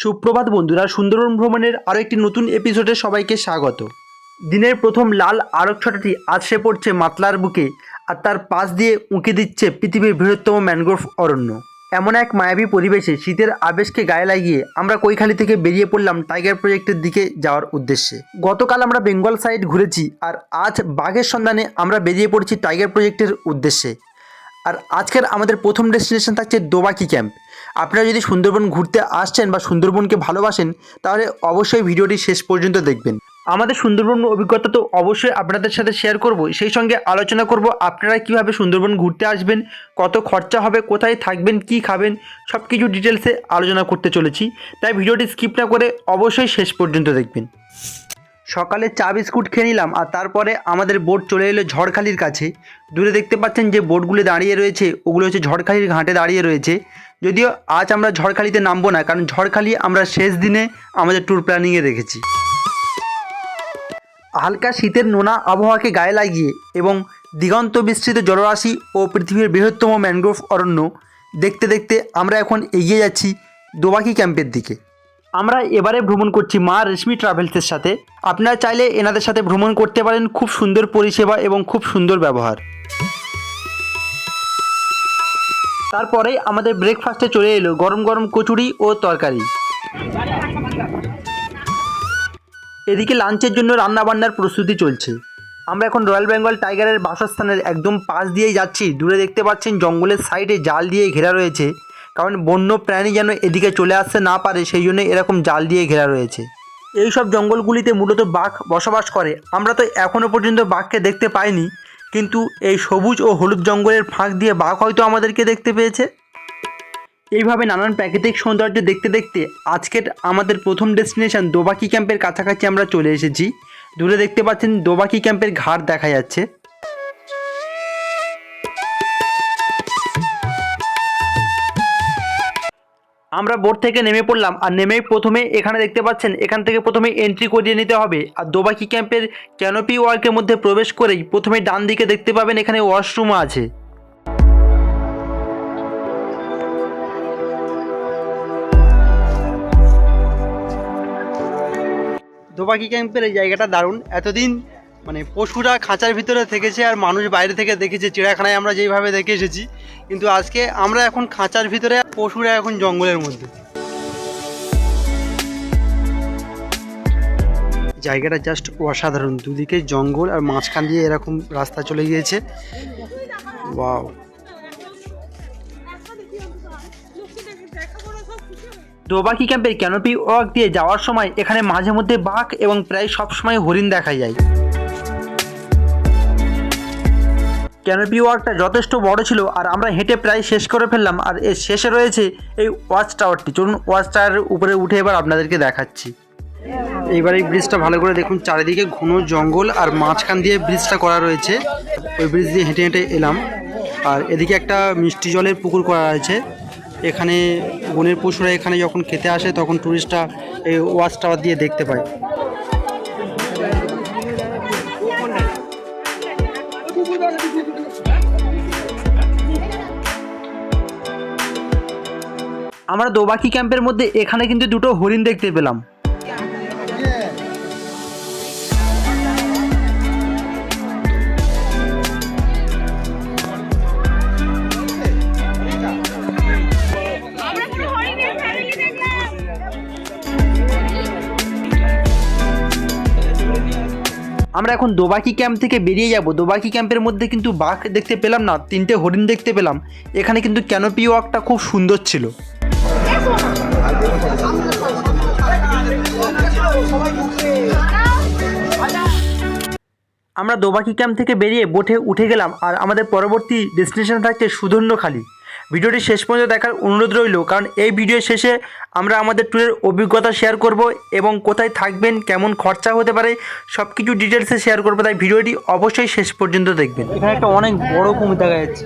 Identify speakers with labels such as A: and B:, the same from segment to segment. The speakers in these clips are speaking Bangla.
A: সুপ্রভাত বন্ধুরা, সুন্দরবন ভ্রমণের আরও একটি নতুন এপিসোডে সবাইকে স্বাগত। দিনের প্রথম লাল আরক ছটাটি আজ সে পড়ছে মাতলার বুকে আর তার পাশ দিয়ে উঁকে দিচ্ছে পৃথিবীর বৃহত্তম ম্যানগ্রোভ অরণ্য। এমন এক মায়াবী পরিবেশে শীতের আবেশকে গায়ে লাগিয়ে আমরা কৈখালি থেকে বেরিয়ে পড়লাম টাইগার প্রজেক্টের দিকে যাওয়ার উদ্দেশ্যে। গতকাল আমরা বেঙ্গল সাইড ঘুরেছি আর আজ বাঘের সন্ধানে আমরা বেরিয়ে পড়ছি টাইগার প্রজেক্টের উদ্দেশ্যে। আর আজকের আমাদের প্রথম ডেস্টিনেশন থাকছে দোবাকি ক্যাম্প। আপনারা যদি সুন্দরবন ঘুরতে আসছেন বা সুন্দরবনকে ভালোবাসেন, তাহলে অবশ্যই ভিডিওটি শেষ পর্যন্ত দেখবেন। আমাদের সুন্দরবন অভিজ্ঞতা তো অবশ্যই আপনাদের সাথে শেয়ার করব। সেই সঙ্গে আলোচনা করব আপনারা কীভাবে সুন্দরবন ঘুরতে আসবেন, কত খরচা হবে, কোথায় থাকবেন, কি খাবেন সব কিছু ডিটেলসে আলোচনা করতে চলেছি। তাই ভিডিওটি স্কিপ না করে অবশ্যই শেষ পর্যন্ত দেখবেন। সকালে চা বিস্কুট খেয়ে নিলাম আর তারপরে আমাদের বোট চলে এলো ঝড়খালির কাছে। দূরে দেখতে পাচ্ছেন যে বোটগুলো দাঁড়িয়ে রয়েছে, ওগুলো হচ্ছে ঝড়খালির ঘাটে দাঁড়িয়ে রয়েছে। যদিও আজ আমরা ঝড়খালিতে নামবো না, কারণ ঝড়খালি আমরা শেষ দিনে আমাদের ট্যুর প্ল্যানিংয়ে রেখেছি। হালকা শীতের নোনা আবহাওয়াকে গায়ে লাগিয়ে এবং দিগন্ত বিস্তৃত জলরাশি ও পৃথিবীর বৃহত্তম ম্যানগ্রোভ অরণ্য দেখতে দেখতে আমরা এখন এগিয়ে যাচ্ছি দোবাকি ক্যাম্পের দিকে। আমরা এবারে ভ্রমণ করছি মা রেশমি ট্রাভেলসের সাথে। আপনারা চাইলে এনাদের সাথে ভ্রমণ করতে পারেন, খুব সুন্দর পরিষেবা এবং খুব সুন্দর ব্যবহার। তারপরেই আমাদের ব্রেকফাস্টে চলে এলো গরম গরম কচুরি ও তরকারি। এদিকে লাঞ্চের জন্য রান্নাবান্নার প্রস্তুতি চলছে। আমরা এখন রয়্যাল বেঙ্গল টাইগারের বাসস্থানের একদম পাশ দিয়েই যাচ্ছি। দূরে দেখতে পাচ্ছেন জঙ্গলের সাইডে জাল দিয়ে ঘেরা রয়েছে। কারণ বন্য প্রাণী যেন এদিকে চলে আসতে না পারে, সেই জন্য এরকম জাল দিয়ে ঘেরা রয়েছে। এই সব জঙ্গলগুলিতে মূলত বাঘ বসবাস করে। আমরা তো এখনও পর্যন্ত বাঘকে দেখতে পাইনি। কিন্তু এই সবুজ ও হলুদ জঙ্গলের ফাঁক দিয়ে বাঘ হয়তো আমাদেরকে দেখতে পেয়েছে। এইভাবে নানান প্রাকৃতিক সৌন্দর্য দেখতে দেখতে আজকের আমাদের প্রথম ডেস্টিনেশন দোবাকি ক্যাম্পের কাছাকাছি আমরা চলে এসেছি। দূরে দেখতে পাচ্ছেন দোবাকি ক্যাম্পের ঘাট দেখা যাচ্ছে। আমরা বোট থেকে নেমে পড়লাম আর নেমেই প্রথমে এখানে দেখতে পাচ্ছেন, এখান থেকে প্রথমে এন্ট্রি করিয়ে নিতে হবে। আর দোবাকি ক্যাম্পের ক্যানোপি ওয়ার্কের মধ্যে প্রবেশ করেই প্রথমে ডান দিকে দেখতে পাবেন এখানে ওয়াশরুম আছে। দোবাকি ক্যাম্পের এই জায়গাটা দারুণ। এতদিন মানে পশুরা খাঁচার ভিতরে থেকেছে আর মানুষ বাইরে থেকে দেখেছে, চিড়িয়াখানায় আমরা যেইভাবে দেখে এসেছি। কিন্তু আজকে আমরা এখন খাঁচার ভিতরে পশুরা এখন জঙ্গলের মধ্যে। জায়গাটা জাস্ট অসাধারণ। দুদিকে জঙ্গল আর মাঝখান দিয়ে এরকম রাস্তা চলে গিয়েছে। ওয়াও দোবাকি ক্যাম্পের ক্যানোপি ওয়াক দিয়ে যাওয়ার সময় এখানে মাঝে মধ্যে বাঘ এবং প্রায় সব সময় হরিণ দেখা যায়। ক্যানোপি ওয়ার্কটা যথেষ্ট বড় ছিল আর আমরা হেঁটে প্রায় শেষ করে ফেললাম আর এর শেষে রয়েছে এই ওয়াচ টাওয়ারটি। চলুন ওয়াচ টাওয়ারের উপরে উঠে এবার আপনাদেরকে দেখাচ্ছি। এইবার এই ব্রিজটা ভালো করে দেখুন, চারিদিকে ঘন জঙ্গল আর মাঝখান দিয়ে ব্রিজটা করা রয়েছে। ওই ব্রিজ দিয়ে হেঁটে হেঁটে এলাম। আর এদিকে একটা মিষ্টি জলের পুকুর করা আছে এখানে বনের পশুরা এখানে যখন খেতে আসে তখন টুরিস্টরা এই ওয়াচ টাওয়ার দিয়ে দেখতে পায়। আমরা দোবাকি ক্যাম্পের মধ্যে এখানে কিন্তু দুটো হরিণ দেখতে পেলাম।
B: আমরা
A: এখন দোবাকি ক্যাম্প থেকে বেরিয়ে যাব। দোবাকি ক্যাম্পের মধ্যে কিন্তু বাঘ দেখতে পেলাম না, তিনটে হরিণ দেখতে পেলাম। এখানে কিন্তু ক্যানোপি ওয়াকটা খুব সুন্দর ছিল। আমরা দোবাকি ক্যাম্প থেকে বেরিয়ে বোটে উঠে গেলাম আর আমাদের পরবর্তী ডেস্টিনেশন থাকছে সুধন্যখালি। ভিডিওটি শেষ পর্যন্ত দেখার অনুরোধ রইল, কারণ এই ভিডিও শেষে আমরা আমাদের ট্যুরের অভিজ্ঞতা শেয়ার করব এবং কোথায় থাকবেন, কেমন খরচা হতে পারে সব কিছু ডিটেলসে শেয়ার করব, তাই ভিডিওটি অবশ্যই শেষ পর্যন্ত দেখবেন। এখানে একটা অনেক বড় কুমির দেখা যাচ্ছে।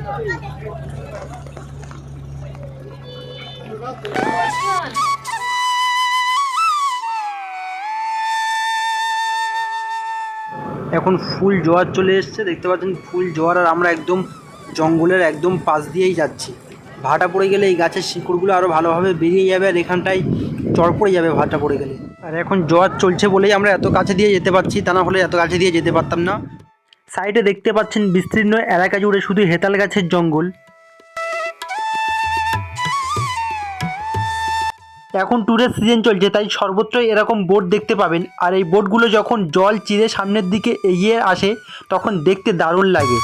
A: এখন ফুল জোয়ার চলে এসছে, দেখতে পাচ্ছেন ফুল জোয়ার আর আমরা একদম জঙ্গলের একদম পাশ দিয়েই যাচ্ছি। ভাটা পড়ে গেলে এই গাছের শিকড়গুলো আরও ভালোভাবে বেরিয়ে যাবে আর এখানটায় চড় পড়ে যাবে ভাটা পড়ে গেলে। আর এখন জ্বর চলছে বলেই আমরা এত কাছে দিয়ে যেতে পারছি, তা না হলে এত কাছে দিয়ে যেতে পারতাম না। সাইডে দেখতে পাচ্ছেন বিস্তীর্ণ এলাকা জুড়ে শুধু হেতাল গাছের জঙ্গল। এখন ট্যুরের সিজন চলছে, তাই সর্বত্রই এরকম বোট দেখতে পাবেন। আর এই বোটগুলো যখন জল চিরে সামনের দিকে এগিয়ে আসে, তখন দেখতে দারুণ লাগে।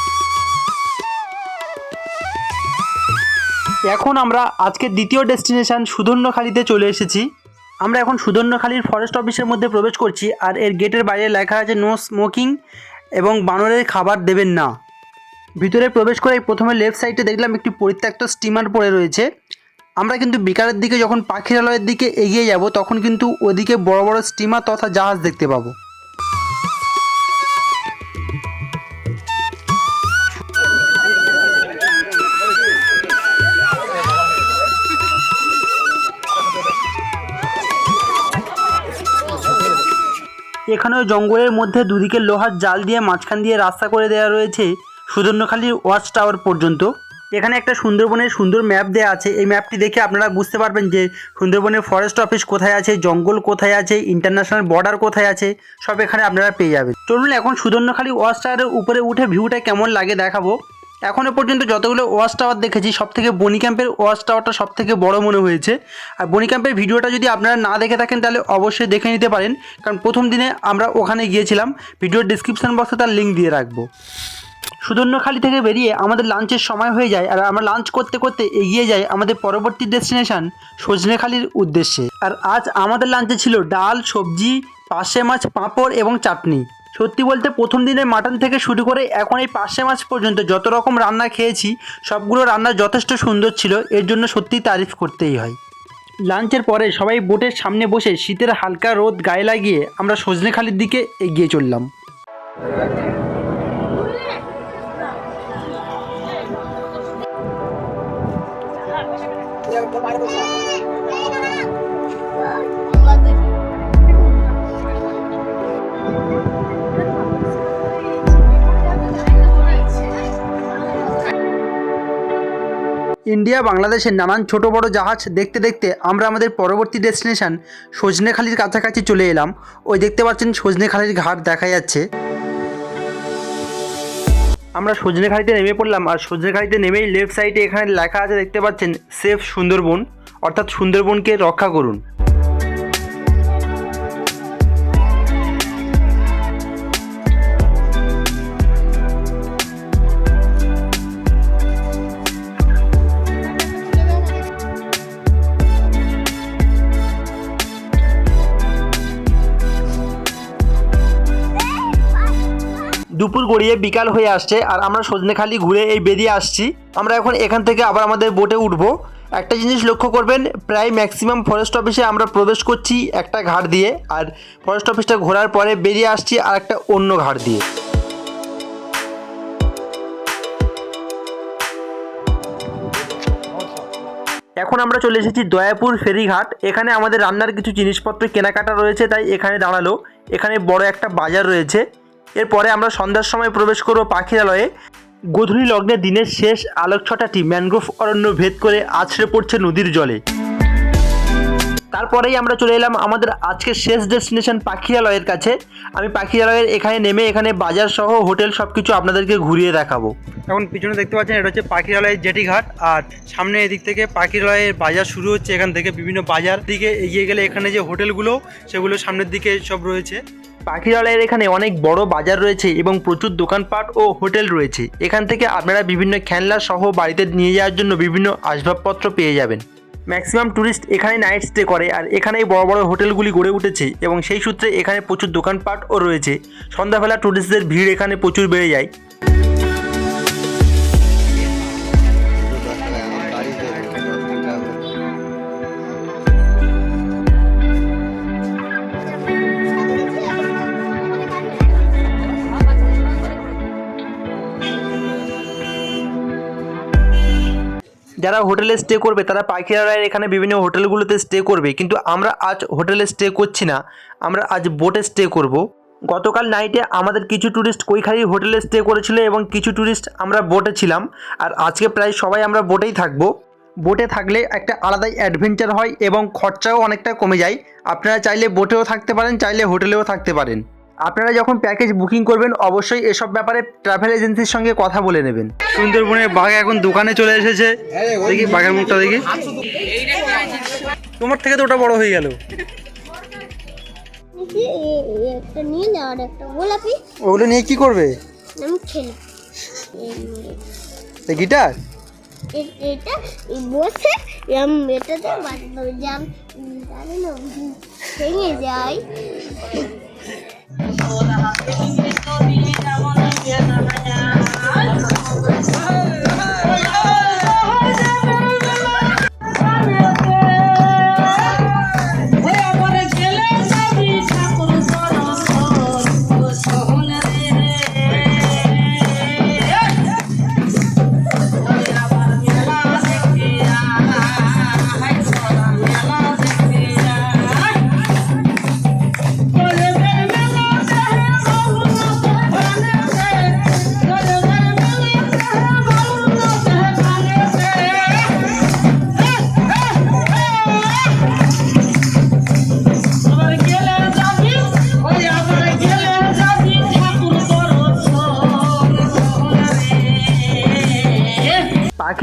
A: এখন আমরা আজকের দ্বিতীয় ডেস্টিনেশন সুধন্যখালিতে চলে এসেছি। আমরা এখন সুধন্যখালির ফরেস্ট অফিসের মধ্যে প্রবেশ করছি, আর এর গেটের বাইরে লেখা আছে নো স্মোকিং এবং বানরের খাবার দেবেন না। ভিতরে প্রবেশ করে প্রথমে লেফট সাইডে দেখলাম একটি পরিত্যক্ত স্টিমার পড়ে রয়েছে। আমরা কিন্তু বিকালের দিকে যখন পাখিরালয়ের দিকে এগিয়ে যাব, তখন কিন্তু ওদিকে বড় বড় স্টিমার তথা জাহাজ দেখতে পাবো। এখানেও জঙ্গলের মধ্যে দুদিকে লোহার জাল দিয়ে মাঝখান দিয়ে রাস্তা করে দেওয়া রয়েছে, সুদর্ণখালীর ওয়াচ টাওয়ার পর্যন্ত। এখানে একটা সুন্দরবনের সুন্দর ম্যাপ দেওয়া আছে। এই ম্যাপটি দেখে আপনারা বুঝতে পারবেন যে সুন্দরবনের ফরেস্ট অফিস কোথায় আছে, জঙ্গল কোথায় আছে ইন্টারন্যাশনাল বর্ডার কোথায় আছে, সব এখানে আপনারা পেয়ে যাবেন। চলুন এখন সুদর্ণখালী ওয়াচ টাওয়ারের উপরে উঠে ভিউটা কেমন লাগে দেখাবো। এখনও পর্যন্ত যতগুলো ওয়াচ টাওয়ার দেখেছি সব থেকে বনি ক্যাম্পের ওয়াচ টাওয়ারটা সব থেকে বড় মনে হয়েছে। আর বনি ক্যাম্পের ভিডিওটা যদি আপনারা না দেখে থাকেন, তাহলে অবশ্যই দেখে নিতে পারেন। কারণ প্রথম দিনে আমরা ওখানে গিয়েছিলাম। ভিডিওর ডিসক্রিপশান বক্সে তার লিঙ্ক দিয়ে রাখব। সুদর্ণখালি থেকে বেরিয়ে আমাদের লাঞ্চের সময় হয়ে যায় আর আমরা লাঞ্চ করতে করতে এগিয়ে যাই আমাদের পরবর্তী ডেস্টিনেশন সজনেখালির উদ্দেশ্যে। আর আজ আমাদের লাঞ্চে ছিল ডাল, সবজি, পার্শে মাছ, পাঁপড় এবং চাটনি। সত্যি বলতে প্রথম দিনের মাটন থেকে শুরু করে এখন এই পার্শে মাছ পর্যন্ত যত রকম রান্না খেয়েছি, সবগুলো রান্না যথেষ্ট সুন্দর ছিল, এর জন্য সত্যিই তারিফ করতেই হয়। লাঞ্চের পরে সবাই বোটের সামনে বসে শীতের হালকা রোদ গায়ে লাগিয়ে আমরা সজনেখালির দিকে এগিয়ে চললাম। ইন্ডিয়া, বাংলাদেশের নানান ছোট বড় জাহাজ দেখতে দেখতে আমরা আমাদের পরবর্তী ডেস্টিনেশন সজনেখালির কাছাকাছি চলে এলাম। ওই দেখতে পাচ্ছেন সজনেখালির ঘাট দেখা যাচ্ছে। আমরা সজনেখালিতে নেমে পড়লাম আর সজনেখালিতে নেমেই লেফট সাইডে এখানে লেখা আছে দেখতে পাচ্ছেন সেফ সুন্দরবন অর্থাৎ সুন্দরবনকে রক্ষা করুন। দুপুর গড়িয়ে বিকাল হয়ে আসছে আর আমরা সজনেখালি ঘুরে এই বেরিয়ে আসছি। আমরা এখন এখান থেকে আবার আমাদের বোটে উঠবো। একটা জিনিস লক্ষ্য করবেন, প্রায় ম্যাক্সিমাম ফরেস্ট অফিসে আমরা প্রবেশ করছি একটা ঘাট দিয়ে আর ফরেস্ট অফিসটা ঘোরার পরে বেরিয়ে আসছি আর একটা অন্য ঘাট দিয়ে। এখন আমরা চলে এসেছি দয়াপুর ফেরিঘাট। এখানে আমাদের রান্নার কিছু জিনিসপত্র কেনাকাটা রয়েছে, তাই এখানে দাঁড়াল। এখানে বড় একটা বাজার রয়েছে। এরপরে আমরা সন্ধ্যার সময় প্রবেশ করব পাখিরালয়ে। গধূলি লগ্নে দিনের শেষ আলোক ছটাটি ম্যানগ্রোভ অরণ্য ভেদ করে আছড়ে পড়ছে নদীর জলে। তারপরেই আমরা চলে এলাম আমাদের আজকের শেষ ডেস্টিনেশন পাখিরালয়ের কাছে। আমি পাখিরালয়ের এখানে নেমে এখানে বাজার সহ হোটেল সব কিছু আপনাদেরকে ঘুরিয়ে দেখাবো। এখন পিছনে দেখতে পাচ্ছেন, এটা হচ্ছে পাখিরালয়ের জেটিঘাট আর সামনে এদিক থেকে পাখিরালয়ের বাজার শুরু হচ্ছে এখান থেকে বিভিন্ন বাজার দিকে এগিয়ে গেলে এখানে যে হোটেলগুলো, সেগুলো সামনের দিকে সব রয়েছে। পাখিরালয়ের এখানে অনেক বড় বাজার রয়েছে এবং প্রচুর দোকানপাট ও হোটেল রয়েছে। এখান থেকে আপনারা বিভিন্ন খেলনা সহ বাড়িতে নিয়ে যাওয়ার জন্য বিভিন্ন আসবাবপত্র পেয়ে যাবেন। ম্যাক্সিমাম ট্যুরিস্ট এখানে নাইট স্টে করে আর এখানেই বড় বড় হোটেলগুলি গড়ে উঠেছে এবং সেই সূত্রে এখানে প্রচুর দোকানপাটও রয়েছে। সন্ধ্যাবেলা ট্যুরিস্টদের ভিড় এখানে প্রচুর বেড়ে যায়। যারা হোটেলে স্টে করবে, তারা পাখিরালয়ের এখানে বিভিন্ন হোটেলগুলোতে স্টে করবে। কিন্তু আমরা আজ হোটেলে স্টে করছি না, আমরা আজ বোটে স্টে করব। গতকাল নাইটে আমাদের কিছু ট্যুরিস্ট কৈখালির হোটেলে স্টে করেছিল এবং কিছু ট্যুরিস্ট আমরা বোটে ছিলাম। আর আজকে প্রায় সবাই আমরা বোটেই থাকব। বোটে থাকলে একটা আলাদাই অ্যাডভেঞ্চার হয় এবং খরচাও অনেকটা কমে যায়। আপনারা চাইলে বোটেও থাকতে পারেন, চাইলে হোটেলেও থাকতে পারেন। আপনারা যখন প্যাকেজ বুকিং করবেন অবশ্যই এসব ব্যাপারে ট্রাভেল এজেন্সির সঙ্গে কথা বলে নেবেন। সুন্দরবনের বাঘ এখন দোকানে চলে এসেছে। দেখি বাঘের মুখটা দেখি। তোমার থেকে তো ওটা বড় হয়ে গেল।
C: দেখি এ- এ একটা নীল আর একটা গোলাপি।
A: ওগুলো নিয়ে কি করবে?
C: আমি খেলি। এই
A: গিটার
C: এটা বসে এটাতে বাজাতে হবে যে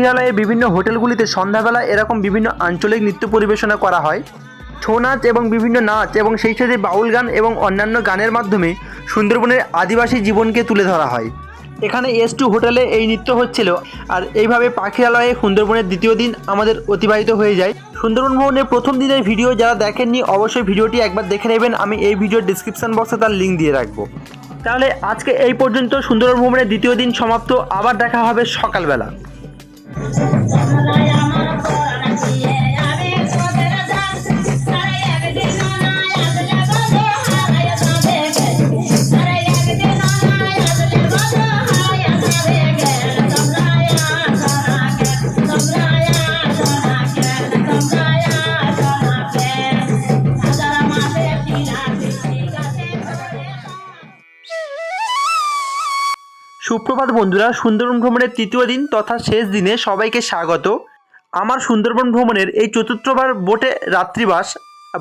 A: পাখিরালয়ে বিভিন্ন হোটেলগুলিতে সন্ধ্যাবেলা এরকম বিভিন্ন আঞ্চলিক নৃত্য পরিবেশনা করা হয়। ছৌ নাচ এবং বিভিন্ন নাচ এবং সেই সাথে বাউল গান এবং অন্যান্য গানের মাধ্যমে সুন্দরবনের আদিবাসী জীবনকে তুলে ধরা হয়। এখানে এস টু হোটেলে এই নৃত্য হচ্ছিল। আর এইভাবে পাখিরালয়ে সুন্দরবনের দ্বিতীয় দিন আমাদের অতিবাহিত হয়ে যায়। সুন্দরবন ভ্রমণের প্রথম দিনের ভিডিও যারা দেখেননি, অবশ্যই ভিডিওটি একবার দেখে নেবেন। আমি এই ভিডিওর ডিসক্রিপশন বক্সে তার লিঙ্ক দিয়ে রাখব। তাহলে আজকে এই পর্যন্ত সুন্দরবন ভ্রমণের দ্বিতীয় দিন সমাপ্ত। আবার দেখা হবে সকালবেলা। Thank you. সুপ্রভাত বন্ধুরা, সুন্দরবন ভ্রমণের তৃতীয় দিন তথা শেষ দিনে সবাইকে স্বাগত। আমার সুন্দরবন ভ্রমণের এই চতুর্থবার বোটে রাত্রিবাস।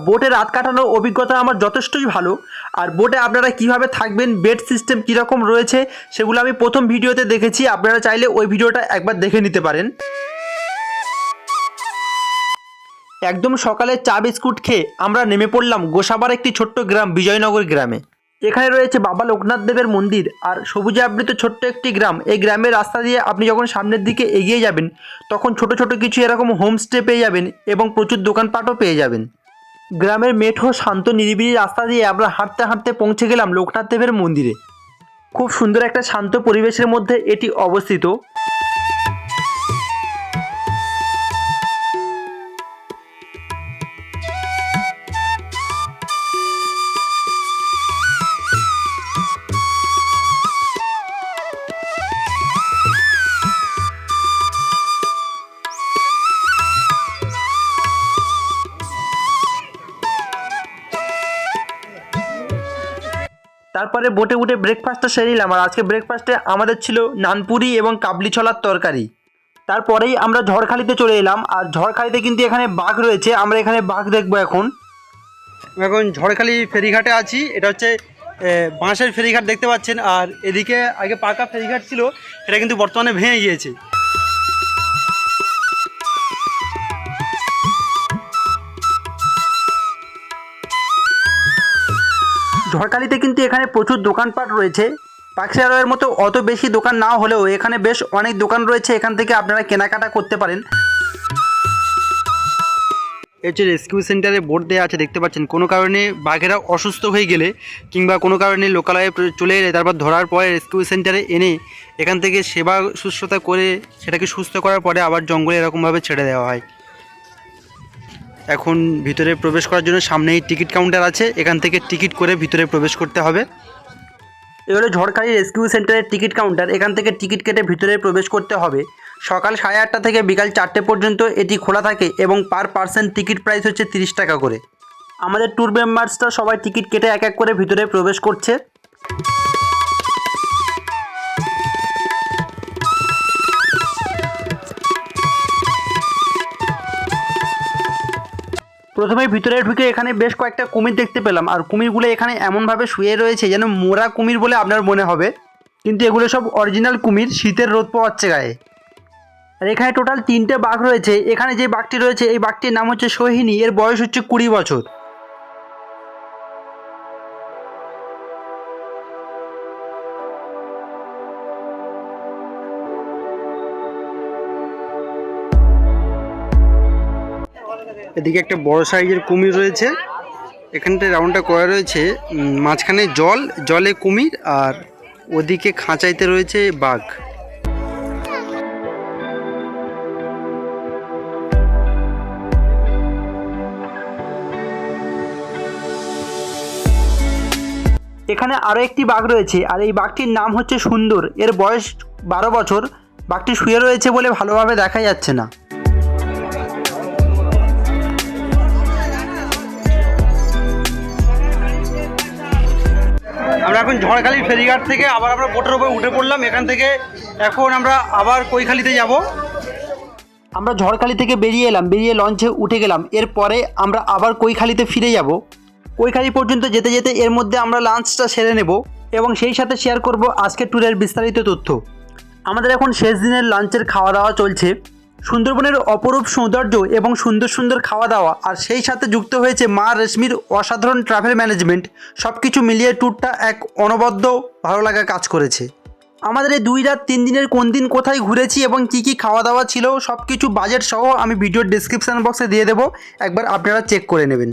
A: বোটে রাত কাটানোর অভিজ্ঞতা আমার যথেষ্টই ভালো। আর বোটে আপনারা কীভাবে থাকবেন, বেড সিস্টেম কীরকম রয়েছে, সেগুলো আমি প্রথম ভিডিওতে দেখেছি। আপনারা চাইলে ওই ভিডিওটা একবার দেখে নিতে পারেন। একদম সকালে চা বিস্কুট খেয়ে আমরা নেমে পড়লাম গোসাবার একটি ছোট্ট গ্রাম, বিজয়নগর গ্রামে। এখানে রয়েছে বাবা লোকনাথ দেবের মন্দির আর সবুজে আবৃত ছোট্ট একটি গ্রাম। এই গ্রামের রাস্তা দিয়ে আপনি যখন সামনের দিকে এগিয়ে যাবেন, তখন ছোট ছোট কিছু এরকম হোমস্টে পেয়ে যাবেন এবং প্রচুর দোকানপাটও পেয়ে যাবেন। গ্রামের মেঠো শান্ত নিরিবিলি রাস্তা দিয়ে আমরা হাঁটতে হাঁটতে পৌঁছে গেলাম লোকনাথ দেবের মন্দিরে। খুব সুন্দর একটা শান্ত পরিবেশের মধ্যে এটি অবস্থিত। তারপরে বোটে উঠে ব্রেকফাস্টটা সেরে নিলাম। আর আজকে ব্রেকফাস্টে আমাদের ছিল নানপুরি এবং কাবলি ছলার তরকারি। তারপরেই আমরা ঝড়খালিতে চলে এলাম। আর ঝড়খালিতে কিন্তু এখানে বাঘ রয়েছে। আমরা এখানে বাঘ দেখব এখন। এখন ঝড়খালি ফেরিঘাটে আছি। এটা হচ্ছে বাঁশের ফেরিঘাট দেখতে পাচ্ছেন। আর এদিকে আগে পাকা ফেরিঘাট ছিল এটা কিন্তু বর্তমানে ভেঙে গিয়েছে। ঝড়খালিতে কিন্তু এখানে প্রচুর দোকানপাট রয়েছে। পাখিরালয়ের মতো অত বেশি দোকান না হলেও এখানে বেশ অনেক দোকান রয়েছে, এখান থেকে আপনারা কেনাকাটা করতে পারেন। হচ্ছে রেস্কিউ সেন্টারে বোর্ড দেওয়া আছে, দেখতে পাচ্ছেন, কোনো কারণে বাঘেরা অসুস্থ হয়ে গেলে কিংবা কোনো কারণে লোকালয়ে চলে এলে, তারপর ধরার পরে রেস্কিউ সেন্টারে এনে এখান থেকে সেবা শুশ্রূষা করে সেটাকে সুস্থ করার পরে আবার জঙ্গলে এরকমভাবে ছেড়ে দেওয়া হয়। এখন ভিতরে প্রবেশ করার জন্য সামনেই টিকিট কাউন্টার আছে। এখান থেকে টিকিট করে ভিতরে প্রবেশ করতে হবে। এবারে ঝড়খালি রেস্কিউ সেন্টারের টিকিট কাউন্টার। এখান থেকে টিকিট কেটে ভিতরে প্রবেশ করতে হবে। সকাল সাড়ে আটটা থেকে বিকাল চারটে পর্যন্ত এটি খোলা থাকে এবং পার পার্সেন্ট টিকিট প্রাইস হচ্ছে তিরিশ টাকা করে। আমাদের ট্যুর মেম্বার্সরা সবাই টিকিট কেটে এক এক করে ভিতরে প্রবেশ করছে। প্রথমে ভিতরে ঢুকে এখানে বেশ কয়েকটা কুমির দেখতে পেলাম, আর কুমিরগুলো এখানে এমনভাবে শুয়ে রয়েছে যেন মোরা কুমির বলে আপনার মনে হবে। কিন্তু এগুলো সব অরিজিনাল কুমির, শীতের রোদ পাওয়াচ্ছে গায়ে। আর এখানে টোটাল তিনটে বাঘ রয়েছে। এখানে যে বাঘটি রয়েছে, এই বাঘটির নাম হচ্ছে সোহিনী। এর বয়স হচ্ছে কুড়ি বছর। এদিকে একটা বড় সাইজের কুমির রয়েছে। এখানটায় রাউন্ডটা করা রয়েছে। মাঝখানে জল, জলে কুমির আর ওদিকে খাঁচাইতে রয়েছে বাঘ। এখানে আরও একটি বাঘ রয়েছে আর এই বাঘটির নাম হচ্ছে সুন্দর। এর বয়স বারো বছর। বাঘটি শুয়ে রয়েছে বলে ভালোভাবে দেখা যাচ্ছে না। আমরা এখন ঝড়খালি ফেরিঘাট থেকে আবার আমরা বোটের উপরে উঠে পড়লাম। এখান থেকে এখন আমরা আবার কৈখালিতে যাব। আমরা ঝড়খালি থেকে বেরিয়ে এলাম, বেরিয়ে লঞ্চে উঠে গেলাম। এরপরে আমরা আবার কৈখালিতে ফিরে যাব। কৈখালি পর্যন্ত যেতে যেতে এর মধ্যে আমরা লাঞ্চটা সেরে নেব এবং সেই সাথে শেয়ার করব আজকের ট্যুরের বিস্তারিত তথ্য। আমাদের এখন শেষ দিনের লাঞ্চের খাওয়া দাওয়া চলছে। সুন্দরবনের অপরূপ সৌন্দর্য এবং সুন্দর সুন্দর খাওয়া দাওয়া আর সেই সাথে যুক্ত হয়েছে মা রেশমির অসাধারণ ট্রাভেল ম্যানেজমেন্ট সব কিছু মিলিয়ে ট্যুরটা এক অনবদ্য ভালো লাগা কাজ করেছে। আমাদের এই দুই রাত তিন দিনের কোন দিন কোথায় ঘুরেছি এবং কি কি খাওয়া দাওয়া ছিল সব কিছু বাজেট সহ আমি ভিডিওর ডিসক্রিপশান বক্সে দিয়ে দেবো, একবার আপনারা চেক করে নেবেন।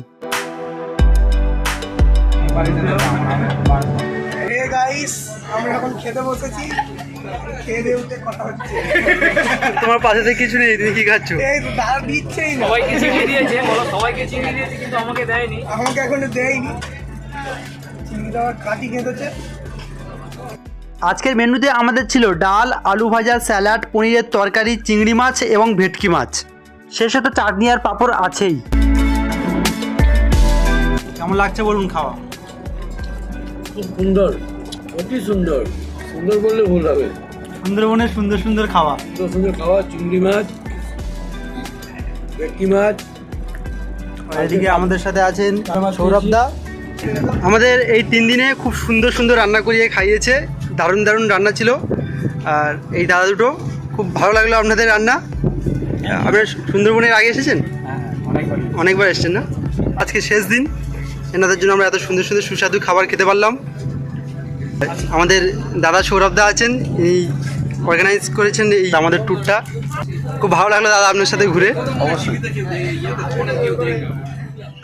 D: আমরা এখন খেতে বসেছি।
A: তোমার পাশে তো কিছু নেই তুমি কি খাচ্ছ?
D: এই তো দাঁড়া দিচ্ছেই না।
E: সবাইকে চিনিয়ে দিয়েছে বলো সবাইকে চিনিয়ে দিয়েছে কিন্তু আমাকে দেয়নি।
D: আমাকে এখনও দেয়নি। চিংড়িটা আমার কাটি কেঁদেছে
A: আজকের মেনুতে আমাদের ছিল ডাল আলু ভাজা স্যালাড পনিরের তরকারি চিংড়ি মাছ এবং ভেটকি মাছ। শেষে তো চাটনি আর পাঁপড় আছেই। কেমন লাগছে বলুন খাওয়া?
E: খুব সুন্দর অতি সুন্দর। সুন্দর বললে ভুল হবে।
A: সুন্দরবনের সুন্দর সুন্দর খাওয়া
E: সুন্দর সুন্দর খাওয়া চিংড়ি মাছ ভেটকি মাছ।
A: এদিকে আমাদের সাথে আছেন সৌরভ দা। আমাদের এই তিন দিনে খুব সুন্দর সুন্দর রান্না করিয়ে খাইয়েছে। দারুণ দারুণ রান্না ছিল। আর এই দাদা দুটো খুব ভালো লাগল আপনাদের রান্না। আপনারা সুন্দরবনের আগে এসেছেন? অনেকবার এসেছেন না? আজকে শেষ দিন। এনাদের জন্য আমরা এত সুন্দর সুন্দর সুস্বাদু খাবার খেতে পারলাম। আমাদের দাদা সৌরভ দা আছেন, এই অর্গানাইজ করেছেন এই আমাদের ট্যুরটা খুব ভালো লাগল দাদা আপনার সাথে ঘুরে।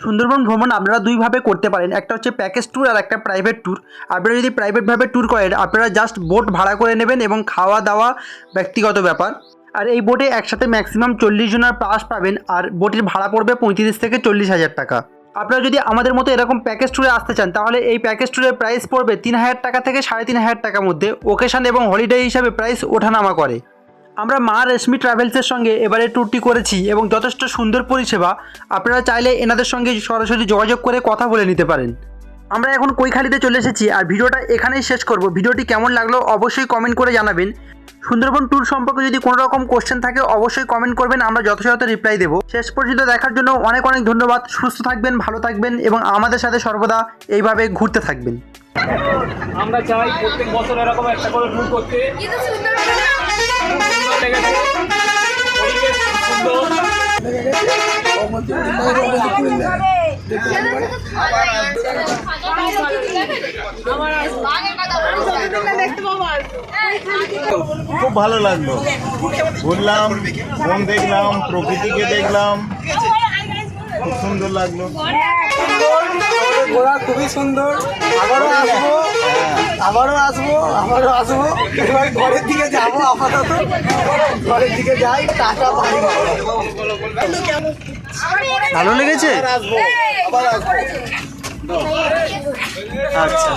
A: সুন্দরবন ভ্রমণ আপনারা দুইভাবে করতে পারেন। একটা হচ্ছে প্যাকেজ ট্যুর আর একটা প্রাইভেট ট্যুর আপনারা যদি প্রাইভেটভাবে ট্যুর করেন, আপনারা জাস্ট বোট ভাড়া করে নেবেন এবং খাওয়া দাওয়া ব্যক্তিগত ব্যাপার। আর এই বোটে একসাথে ম্যাক্সিমাম চল্লিশ জনের পাস পাবেন, আর বোটের ভাড়া পড়বে পঁয়ত্রিশ থেকে চল্লিশ হাজার টাকা। আপনারা যদি আমাদের মতো এরকম প্যাকেজ ট্যুরে আসতে চান, তাহলে এই প্যাকেজ ট্যুরের প্রাইস পড়বে তিন হাজার টাকা থেকে সাড়ে তিন হাজার টাকার মধ্যে। ওকেশন এবং হলিডে হিসাবে প্রাইস ওঠানামা করে। আমরা মা রেশমি ট্রাভেলসের সঙ্গে এবারে ট্যুরটি করেছি এবং যথেষ্ট সুন্দর পরিষেবা। আপনারা চাইলে এনাদের সঙ্গে সরাসরি যোগাযোগ করে কথা বলে নিতে পারেন। আমরা এখন কৈখালিতে চলে এসেছি আর ভিডিওটা এখানেই শেষ করব। ভিডিওটি কেমন লাগল অবশ্যই কমেন্ট করে জানাবেন। সুন্দরবন ট্যুর সম্পর্কে যদি কোনো রকম কোশ্চেন থাকে অবশ্যই কমেন্ট করবেন আমরা যথাযথ রিপ্লাই দেবো। শেষ পর্যন্ত দেখার জন্য অনেক অনেক ধন্যবাদ। সুস্থ থাকবেন ভালো থাকবেন এবং আমাদের সাথে সর্বদা এইভাবে ঘুরতে থাকবেন।
E: আমরা চাই প্রত্যেক বছর এরকম একটা করে ট্যুর করতে। সুন্দর।
F: খুব ভালো লাগল। ঘুরলাম বন দেখলাম প্রকৃতিকে দেখলাম। খুব সুন্দর লাগল।
D: ঘোরা খুবই সুন্দর। আবারও আসব। আবারও আসব। আবারও আসব। এবার ঘরের দিকে যাব আপাতত। ঘরের দিকে যাই। টাটা বাড়ি
A: ভালো লেগেছে?
D: আবার আসব।
A: আচ্ছা।